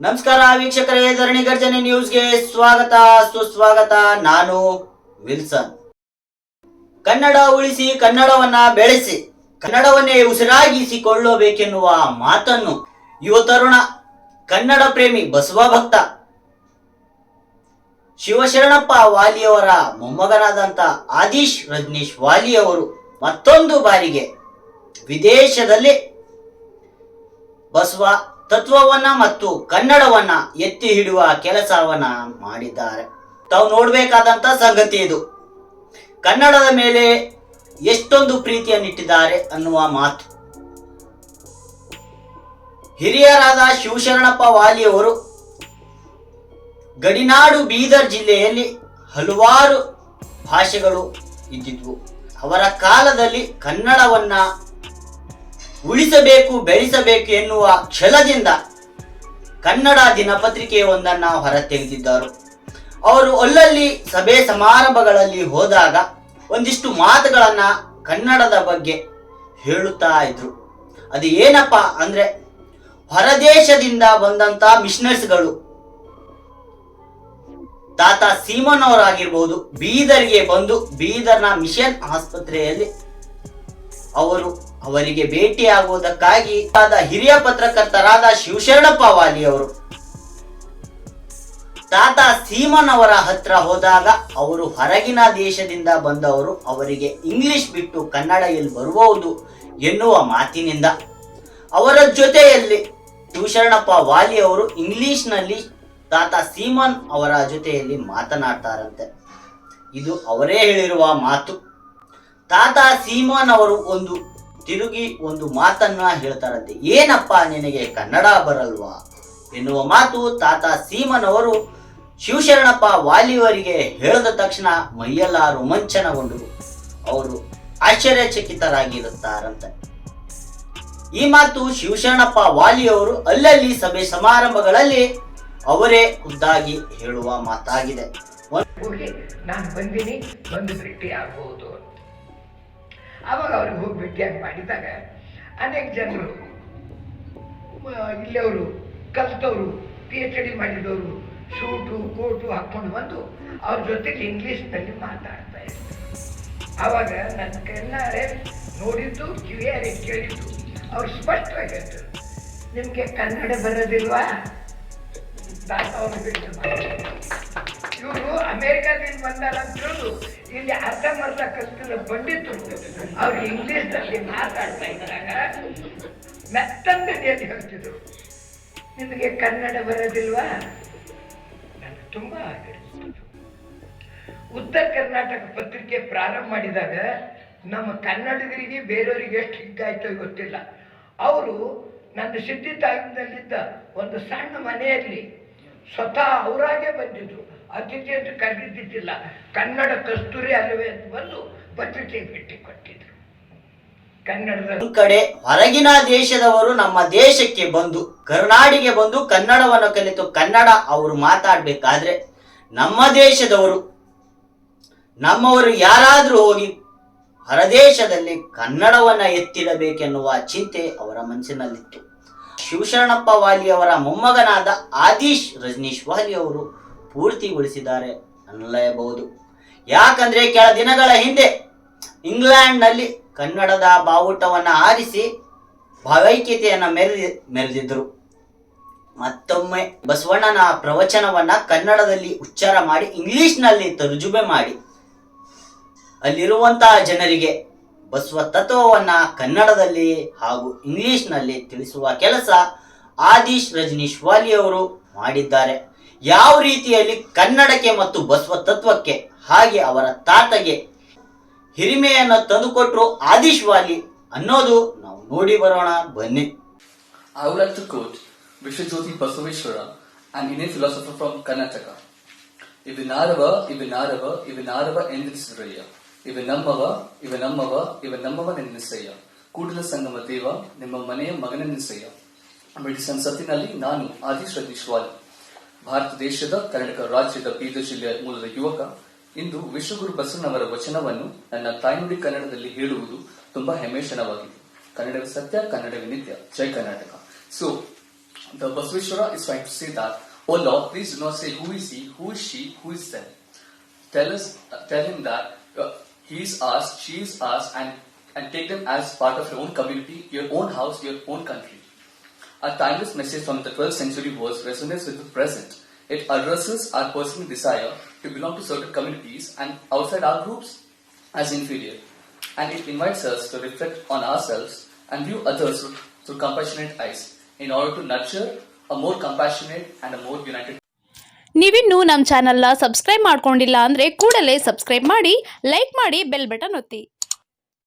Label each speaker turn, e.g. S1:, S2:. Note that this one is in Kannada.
S1: ನಮಸ್ಕಾರ ವೀಕ್ಷಕರೇ, ಧರಣಿ ಗರ್ಜನೆ ನ್ಯೂಸ್ಗೆ ಸ್ವಾಗತ. ಸುಸ್ವಾಗತ, ನಾನು ವಿಲ್ಸನ್. ಕನ್ನಡ ಉಳಿಸಿ, ಕನ್ನಡವನ್ನ ಬೆಳೆಸಿ, ಕನ್ನಡವನ್ನೇ ಉಸಿರಾಗಿಸಿಕೊಳ್ಳಬೇಕೆನ್ನುವ ಮಾತನ್ನು ಯುವ ತರುಣ, ಕನ್ನಡ ಪ್ರೇಮಿ ಬಸವ ಭಕ್ತ, ಶಿವಶರಣಪ್ಪ ವಾಲಿಯವರ ಮೊಮ್ಮಗನಾದಂತ ಆದೀಶ್ ರಜನೀಶ್ ವಾಲಿಯವರು ಮತ್ತೊಂದು ಬಾರಿಗೆ ವಿದೇಶದಲ್ಲಿ ಬಸವ ತತ್ವವನ್ನ ಮತ್ತು ಕನ್ನಡವನ್ನ ಎತ್ತಿ ಹಿಡುವ ಕೆಲಸವನ್ನ ಮಾಡಿದ್ದಾರೆ. ತಾವು ನೋಡಬೇಕಾದಂತ ಸಂಗತಿ ಇದು. ಕನ್ನಡದ ಮೇಲೆ ಎಷ್ಟೊಂದು ಪ್ರೀತಿಯನ್ನಿಟ್ಟಿದ್ದಾರೆ ಅನ್ನುವ ಮಾತು. ಹಿರಿಯರಾದ ಶಿವಶರಣಪ್ಪ ವಾಲಿಯವರು ಗಡಿನಾಡು ಬೀದರ್ ಜಿಲ್ಲೆಯಲ್ಲಿ ಹಲವಾರು ಭಾಷೆಗಳು ಇದ್ದಿದ್ವು. ಅವರ ಕಾಲದಲ್ಲಿ ಕನ್ನಡವನ್ನ ಉಳಿಸಬೇಕು, ಬೆಳೆಸಬೇಕು ಎನ್ನುವ ಛಲದಿಂದ ಕನ್ನಡ ದಿನಪತ್ರಿಕೆಯೊಂದನ್ನ ಹೊರತೆಗೆದಿದ್ದರು. ಅವರು ಅಲ್ಲಲ್ಲಿ ಸಭೆ ಸಮಾರಂಭಗಳಲ್ಲಿ ಹೋದಾಗ ಒಂದಿಷ್ಟು ಮಾತುಗಳನ್ನು ಕನ್ನಡದ ಬಗ್ಗೆ ಹೇಳುತ್ತಾ ಇದ್ರು. ಅದು ಏನಪ್ಪ ಅಂದ್ರೆ, ಹೊರದೇಶದಿಂದ ಬಂದಂತ ಮಿಷನರ್ಸ್ಗಳು, ತಾತ ಸೀಮನವರಾಗಿರ್ಬೋದು, ಬೀದರ್ಗೆ ಬಂದು ಬೀದರ್ನ ಮಿಷನ್ ಆಸ್ಪತ್ರೆಯಲ್ಲಿ ಅವರು ಅವರಿಗೆ ಭೇಟಿಯಾಗುವುದಕ್ಕಾಗಿ ಆದ ಹಿರಿಯ ಪತ್ರಕರ್ತರಾದ ಶಿವಶರಣಪ್ಪ ವಾಲಿ ಅವರು. ತಾತ ಸೀಮನ್ ಅವರ ಹತ್ರ ಹೋದಾಗ ಅವರು ಹೊರಗಿನ ದೇಶದಿಂದ ಬಂದವರು, ಅವರಿಗೆ ಇಂಗ್ಲಿಷ್ ಬಿಟ್ಟು ಕನ್ನಡ ಎಲ್ಲಿ ಬರುವುದು ಎನ್ನುವ ಮಾತಿನಿಂದ. ಅವರ ಜೊತೆಯಲ್ಲಿ ಶಿವಶರಣಪ್ಪ ವಾಲಿ ಅವರು ಇಂಗ್ಲಿಷ್ನಲ್ಲಿ ತಾತ ಸೀಮನ್ ಅವರ ಜೊತೆಯಲ್ಲಿ ಮಾತನಾಡ್ತಾರಂತೆ. ಇದು ಅವರೇ ಹೇಳಿರುವ ಮಾತು. ತಾತ ಸೀಮನ್ ಅವರು ಒಂದು ತಿರುಗಿ ಒಂದು ಮಾತನ್ನ ಹೇಳ್ತಾರಂತೆ, ಏನಪ್ಪ ನಿನಗೆ ಕನ್ನಡ ಬರಲ್ವಾ? ಎನ್ನುವ ಮಾತು ತಾತ ಸೀಮನವರು ಶಿವಶರಣಪ್ಪ ವಾಲಿಯವರಿಗೆ ಹೇಳಿದ ತಕ್ಷಣ ಮೈಯೆಲ್ಲ ರೋಮಾಂಚನಗೊಂಡು ಅವರು ಆಶ್ಚರ್ಯಚಕಿತರಾಗಿರುತ್ತಾರಂತೆ. ಈ ಮಾತು ಶಿವಶರಣಪ್ಪ ವಾಲಿಯವರು ಅಲ್ಲಲ್ಲಿ ಸಭೆ ಸಮಾರಂಭಗಳಲ್ಲಿ ಅವರೇ ಖುದ್ದಾಗಿ ಹೇಳುವ ಮಾತಾಗಿದೆ.
S2: ನಾನು ಬಂದಿನಿ, ಬಂದು ಭೇಟಿ ಆಗ್ಬೋದು ಅಂತ. ಆವಾಗ ಅವ್ರಿಗೆ ಹೋಗಿ ಭೇಟಿಯಾಗಿ ಮಾಡಿದಾಗ ಅನೇಕ ಜನರು ಇಲ್ಲವರು ಕಲಿತವರು ಪಿ ಎಚ್ ಡಿ ಮಾಡಿದವರು ಶೂಟು ಕೋಟು ಹಾಕ್ಕೊಂಡು ಬಂದು ಅವ್ರ ಜೊತೆಗೆ ಇಂಗ್ಲೀಷ್ನಲ್ಲಿ ಮಾತಾಡ್ತಾ ಇದ್ರು. ಆವಾಗ ನನ್ನ ಕಣ್ಣಾರೆ ನೋಡಿದ್ದು, ಕಿವಿಯಾರೆ ಕೇಳಿದ್ದು. ಅವ್ರು ಸ್ಪಷ್ಟವಾಗಿ ಹೇಳ್ತಾರೆ, ನಿಮಗೆ ಕನ್ನಡ ಬರೋದಿಲ್ವಾ? ಅವ್ರು ಬಿಟ್ಟು ಇವರು ಅಮೇರಿಕಾದಿಂದ ಬಂದಾರ ಅಂತ ತಿಳಿದು ಇಲ್ಲಿ ಅರ್ಧಂಬರ್ಧ ಕಲ್ತಿಲ್ಲ ಪಂಡಿತರು ಅವ್ರು ಇಂಗ್ಲಿಷ್ನಲ್ಲಿ ಮಾತಾಡ್ತಾ ಇದ್ದಾಗ ಮೆತ್ತಂಗಡಿಯಲ್ಲಿ ಹೇಳ್ತಿದ್ರು. ನಿಮಗೆ ಕನ್ನಡ ಬರೋದಿಲ್ವಾ? ನನಗೆ ತುಂಬಾ ಉತ್ತರ ಕರ್ನಾಟಕ ಪತ್ರಿಕೆ ಪ್ರಾರಂಭ ಮಾಡಿದಾಗ ನಮ್ಮ ಕನ್ನಡಿಗರಿಗೆ ಬೇರೆಯವರಿಗೆ ಎಷ್ಟು ಹಿಗ್ಗಾಯ್ತೋ ಗೊತ್ತಿಲ್ಲ. ಅವರು ನನ್ನ ಸಿದ್ಧಿ ತಾಯಿನಲ್ಲಿದ್ದ ಒಂದು ಸಣ್ಣ ಮನೆಯಲ್ಲಿ ಸ್ವತಃ ಅವರಾಗೆ ಬಂದಿದ್ರು. ಅತಿಥಿ ಅಂತ ಕರೆದಿದ್ದಿಲ್ಲ ಕನ್ನಡ ಕಸ್ತೂರಿ ಅಲ್ಲವೇ ಅಂತ ಬಂದು ಪತ್ರಿಕೆ ಭೇಟಿ ಕೊಟ್ಟಿದ್ರು. ಕನ್ನಡದ
S1: ಕಡೆ ಹೊರಗಿನ ದೇಶದವರು ನಮ್ಮ ದೇಶಕ್ಕೆ ಬಂದು, ಕರುನಾಡಿಗೆ ಬಂದು ಕನ್ನಡವನ್ನು ಕಲಿತು ಕನ್ನಡ ಅವರು ಮಾತಾಡ್ಬೇಕಾದ್ರೆ ನಮ್ಮ ದೇಶದವರು, ನಮ್ಮವರು ಯಾರಾದ್ರೂ ಹೋಗಿ ಹೊರದೇಶದಲ್ಲಿ ಕನ್ನಡವನ್ನ ಎತ್ತಿಡಬೇಕೆನ್ನುವ ಚಿಂತೆ ಅವರ ಮನಸ್ಸಿನಲ್ಲಿತ್ತು. ಶಿವಶರಣಪ್ಪ ವಾಲಿಯವರ ಮೊಮ್ಮಗನಾದ ಆದೀಶ್ ರಜನೀಶ್ ವಾಲಿ ಅವರು ಪೂರ್ತಿಗೊಳಿಸಿದ್ದಾರೆ ಅನ್ನಲೇಬಹುದು ಯಾಕಂದ್ರೆ ಕೆಲ ದಿನಗಳ ಹಿಂದೆ ಇಂಗ್ಲೆಂಡ್ನಲ್ಲಿ ಕನ್ನಡದ ಬಾವುಟವನ್ನು ಆರಿಸಿ ಭಾವೈಕ್ಯತೆಯನ್ನು ಮೆರೆದಿ ಮೆರೆದಿದ್ದರು ಮತ್ತೊಮ್ಮೆ ಬಸವಣ್ಣನ ಪ್ರವಚನವನ್ನ ಕನ್ನಡದಲ್ಲಿ ಉಚ್ಚಾರ ಮಾಡಿ ಇಂಗ್ಲಿಷ್ನಲ್ಲಿ ತರ್ಜುಮೆ ಮಾಡಿ. ಅಲ್ಲಿರುವಂತಹ ಜನರಿಗೆ ಬಸವ ತತ್ವವನ್ನ ಕನ್ನಡದಲ್ಲಿ ಹಾಗೂ ಇಂಗ್ಲಿಷ್ನಲ್ಲಿ ತಿಳಿಸುವ ಕೆಲಸ ಆದೀಶ್ ರಜನೀಶ್ ವಾಲಿಯವರು ಮಾಡಿದ್ದಾರೆ. ಯಾವ ರೀತಿಯಲ್ಲಿ ಕನ್ನಡಕ್ಕೆ ಮತ್ತು ಬಸವ ತತ್ವಕ್ಕೆ, ಹಾಗೆ ಅವರ ತಾತಗೆ ಹಿರಿಮೆಯನ್ನು ತಂದುಕೊಟ್ರು ಆದೀಶ್ ವಾಲಿ ಅನ್ನೋದು ನಾವು ನೋಡಿ ಬರೋಣ, ಬನ್ನಿ.
S3: I quote like to quote Vishwajyoti philosopher from Karnataka philosopher ನಾರವ Karnataka. ಇವಿನಾರವ ಇವಿನಾರವ ಇವಿನಾರವ ಎಂದಿರಿಸಿದ್ರಯ್ಯ ಇವೆ ನಮ್ಮವ ಇವ ನಮ್ಮವ ಇವ ನಮ್ಮವ ನೆನ್ನಿಸಯ್ಯ ಕೂಡಲ ಸಂಗಮ ದೇವ ನಿಮ್ಮ ಮನೆಯ ಮಗನೆನ್ನಿಸಯ್ಯ ಬ್ರಿಟಿಷ್ ಸಂಸತ್ತಿನಲ್ಲಿ ನಾನು ಆದಿ ರತೀಶ್ ಭಾರತ ದೇಶದ ಕರ್ನಾಟಕ ರಾಜ್ಯದ ಬೀದರ್ ಜಿಲ್ಲೆಯ ಮೂಲದ ಯುವಕ. ಇಂದು ವಿಶ್ವಗುರು ಬಸವನ್ ಅವರ ವಚನವನ್ನು ನನ್ನ ತಾಯ್ನುಡಿ ಕನ್ನಡದಲ್ಲಿ ಹೇಳುವುದು ತುಂಬಾ ಹೆಮ್ಮೆಶನವಾಗಿದೆ ಕನ್ನಡವೇ ಸತ್ಯ ಕನ್ನಡ ನಿತ್ಯ. Jai Karnataka. So the Basaveshwara is fine to say that oh la please no say who is who is she who is sell tell is tell in that he as she is as and and take them as part of your own community your own house your own country A timeless message from the 12th century verse resonates with the present. It addresses our personal desire to belong to certain communities and outside our groups as inferior. And it invites us to reflect on ourselves and view others through, through compassionate eyes in order to nurture a more compassionate and a more united
S4: ನೀವಿನ್ನೂ ನಮ್ಮ ಚಾನಲ್ನ ಸಬ್ಸ್ಕ್ರೈಬ್ ಮಾಡ್ಕೊಂಡಿಲ್ಲ ಅಂದರೆ ಕೂಡಲೇ ಸಬ್ಸ್ಕ್ರೈಬ್ ಮಾಡಿ ಲೈಕ್ ಮಾಡಿ ಬೆಲ್ ಬಟನ್ ಒತ್ತಿ